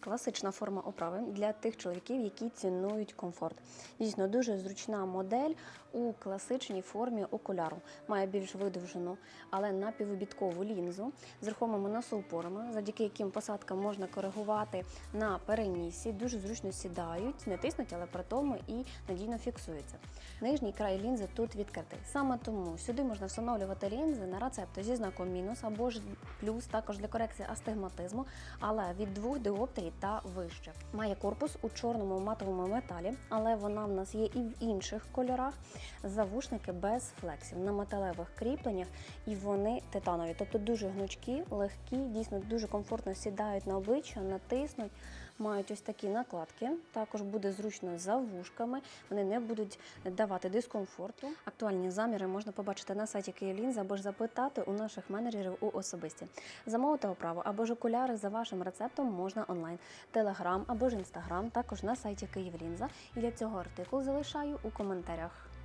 Класична форма оправи для тих чоловіків, які цінують комфорт. Дійсно, дуже зручна модель у класичній формі окуляру. Має більш видовжену, але напівобідкову лінзу з рухомими носоупорами, завдяки яким посадкам можна коригувати на перенісі. Дуже зручно сідають, не тиснуть, але при тому і надійно фіксуються. Нижній край лінзи тут відкритий. Саме тому сюди можна встановлювати лінзи на рецепти зі знаком мінус або ж плюс, також для корекції астигматизму, але від двох діоптрій та вище. Має корпус у чорному матовому металі, але вона в нас є і в інших кольорах. Завушники без флексів на металевих кріпленнях, і вони титанові, тобто дуже гнучкі, легкі, дійсно дуже комфортно сідають на обличчя, натиснуть, мають ось такі накладки. Також буде зручно за вушками, вони не будуть давати дискомфорту. Актуальні заміри можна побачити на сайті Київлінз або ж запитати у наших менеджерів у особисті. Замовити оправу або ж окуляри за вашим рецептом можна онлайн, телеграм або ж інстаграм, також на сайті Київлінза. І для цього артикул залишаю у коментарях.